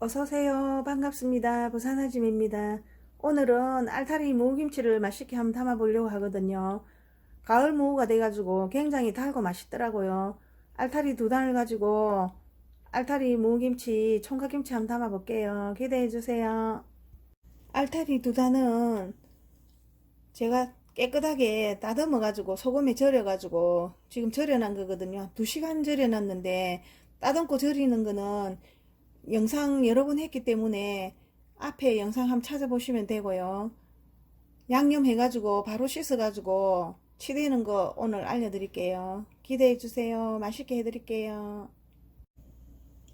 어서오세요. 반갑습니다. 부산아짐입니다. 오늘은 알타리 무김치를 맛있게 한번 담아보려고 하거든요. 가을 무가 돼가지고 굉장히 달고 맛있더라고요. 알타리 두 단을 가지고 알타리 무김치, 총각김치 한번 담아볼게요. 기대해주세요. 알타리 두 단은 제가 깨끗하게 따듬어가지고 소금에 절여가지고 지금 절여놓은 거거든요. 두 시간 절여놨는데 따듬고 절이는 거는 영상 여러 번 했기 때문에 앞에 영상 한번 찾아보시면 되고요. 양념 해가지고 바로 씻어가지고 치대는 거 오늘 알려드릴게요. 기대해주세요. 맛있게 해드릴게요.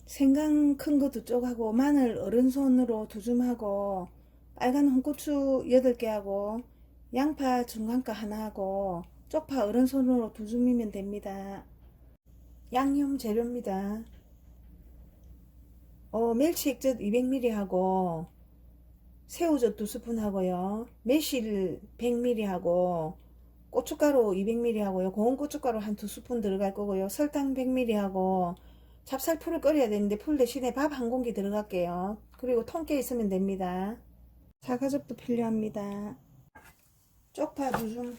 생강 큰 거 두 쪽하고 마늘 어른손으로 두 줌하고 빨간 홍고추 8개 하고 양파 중간가 하나 하고 쪽파 어른손으로 두 줌이면 됩니다. 양념 재료입니다. 어, 멸치 액젓 200ml 하고 새우젓 2스푼 하고요. 매실 100ml 하고 고춧가루 200ml 하고요. 고운 고춧가루 한 2스푼 들어갈 거고요. 설탕 100ml 하고 찹쌀풀을 끓여야 되는데 풀 대신에 밥 한 공기 들어갈게요. 그리고 통깨 있으면 됩니다. 사과즙도 필요합니다. 쪽파 두줌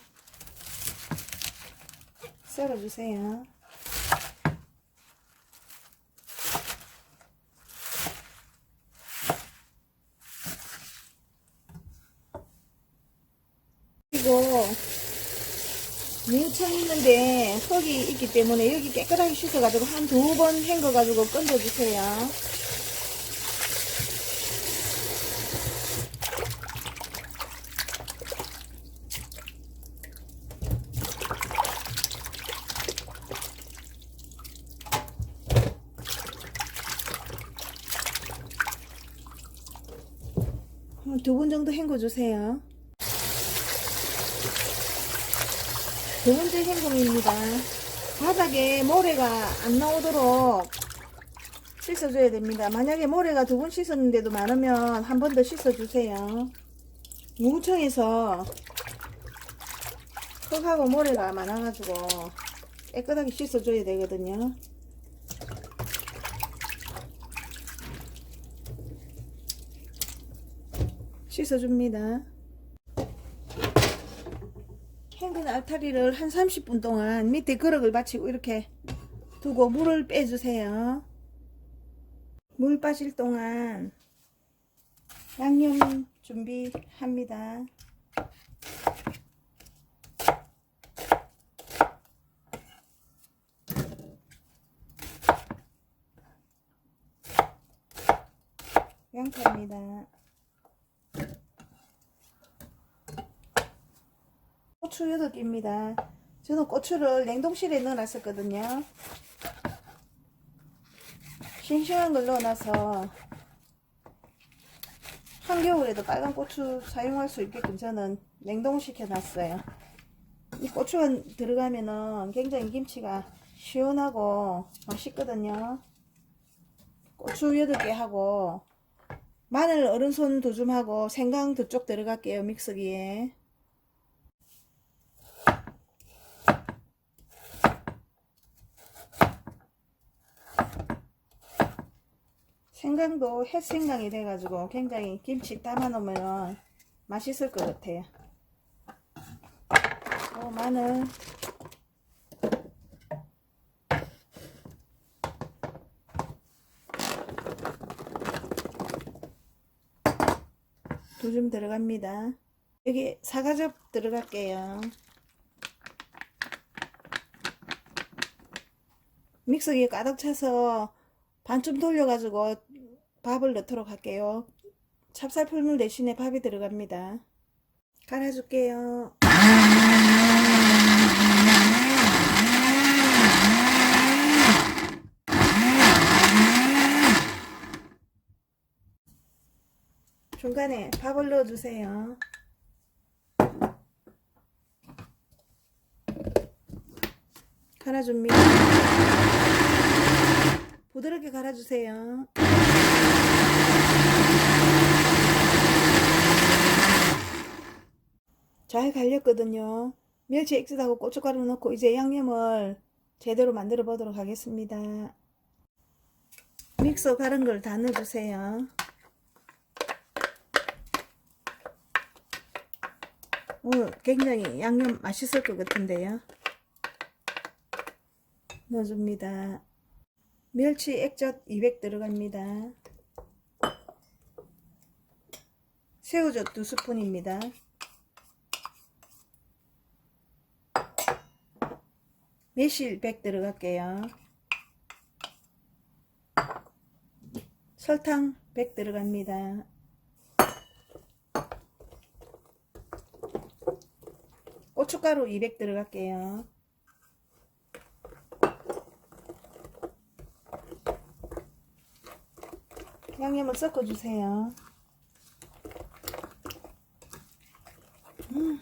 썰어주세요. 그리고 무청 흙이 있기 때문에 여기 깨끗하게 씻어가지고 한 두 번 헹궈가지고 건져주세요. 두 번 정도 헹궈주세요. 두 번째 헹굼입니다. 바닥에 모래가 안 나오도록 씻어줘야 됩니다. 만약에 모래가 두 번 씻었는데도 많으면 한 번 더 씻어주세요. 무청에서 흙하고 모래가 많아가지고 깨끗하게 씻어줘야 되거든요. 씻어줍니다. 헹군 알타리를 한 30분 동안 밑에 그릇을 받치고 이렇게 두고 물을 빼주세요. 물 빠질 동안 양념 준비합니다. 양파입니다. 고추 8개입니다. 저는 고추를 냉동실에 넣어놨었거든요. 싱싱한 걸 넣어놔서 한겨울에도 빨간 고추 사용할 수 있게끔 저는 냉동시켜 놨어요. 이 고추가 들어가면은 굉장히 김치가 시원하고 맛있거든요. 고추 8개 하고 마늘 어른손 두 줌 하고 생강 두 쪽 들어갈게요. 믹서기에. 생강도 햇생강이 돼가지고 굉장히 김치 담아 놓으면 맛있을 것 같아요. 오, 마늘. 두 줌 들어갑니다. 여기 사과즙 들어갈게요. 믹서기에 가득 차서 반쯤 돌려가지고 밥을 넣도록 할게요. 찹쌀풀물 대신에 밥이 들어갑니다. 갈아줄게요. 중간에 밥을 넣어주세요. 갈아줍니다. 부드럽게 갈아주세요. 잘 갈렸거든요. 멸치 액젓하고 고춧가루 넣고 이제 양념을 제대로 만들어 보도록 하겠습니다. 믹서 가른 걸 다 넣어주세요. 오, 굉장히 양념 맛있을 것 같은데요. 넣어줍니다. 멸치 액젓 200 들어갑니다. 새우젓 2스푼입니다. 매실 100 들어갈게요. 설탕 100 들어갑니다. 고춧가루 200 들어갈게요. 양념을 섞어주세요. 음,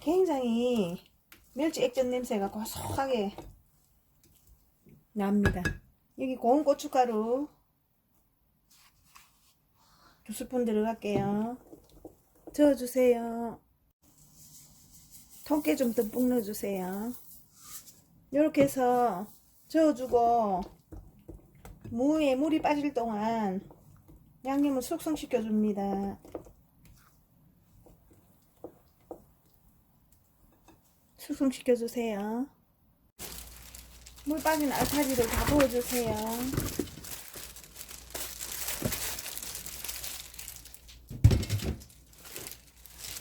굉장히 멸치 액젓 냄새가 고소하게 납니다. 여기 고운 고춧가루 두 스푼 들어갈게요. 저어주세요. 통깨 좀 듬뿍 넣어주세요. 이렇게 해서 저어주고 무에 물이 빠질 동안 양념을 숙성시켜 줍니다. 숙성시켜 주세요. 물 빠진 알타지를 다 부어주세요.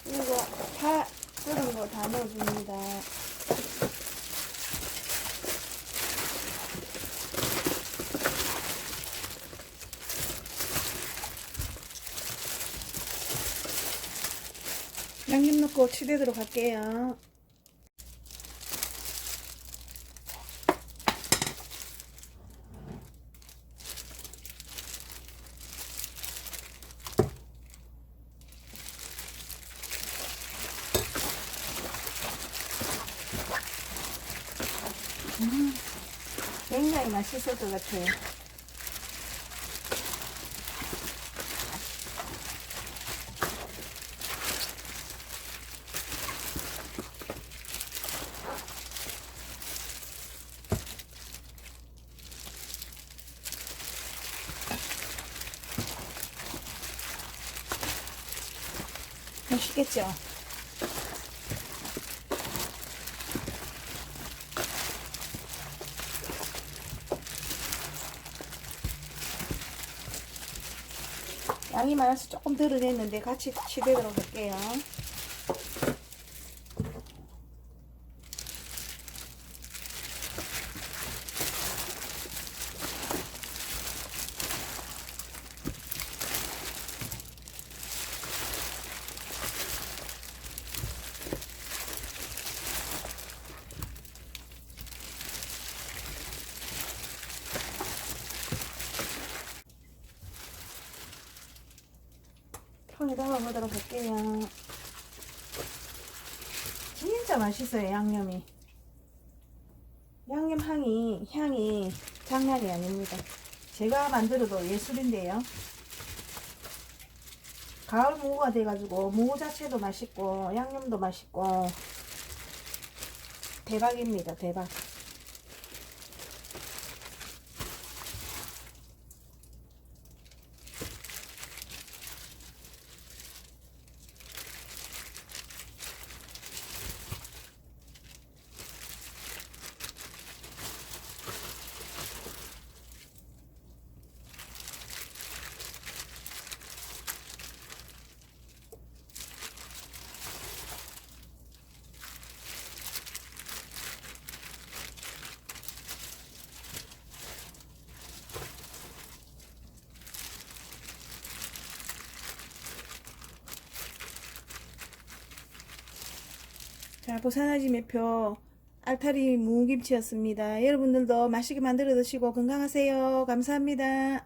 그리고 파 끓은 거 다 넣어줍니다. 양념 넣고 치대도록 할게요. 음, 굉장히 맛있을 것 같아요. 맛있겠죠? 양이 많아서 조금 덜어 냈는데 같이 치대도록 할게요. 통에 담아보도록 할게요. 진짜 맛있어요, 양념이. 양념 향이, 향이 장난이 아닙니다. 제가 만들어도 예술인데요. 가을 무가 돼가지고 무 자체도 맛있고 양념도 맛있고 대박입니다, 대박. 자, 보산하지 매표 알타리 무김치였습니다. 여러분들도 맛있게 만들어 드시고 건강하세요. 감사합니다.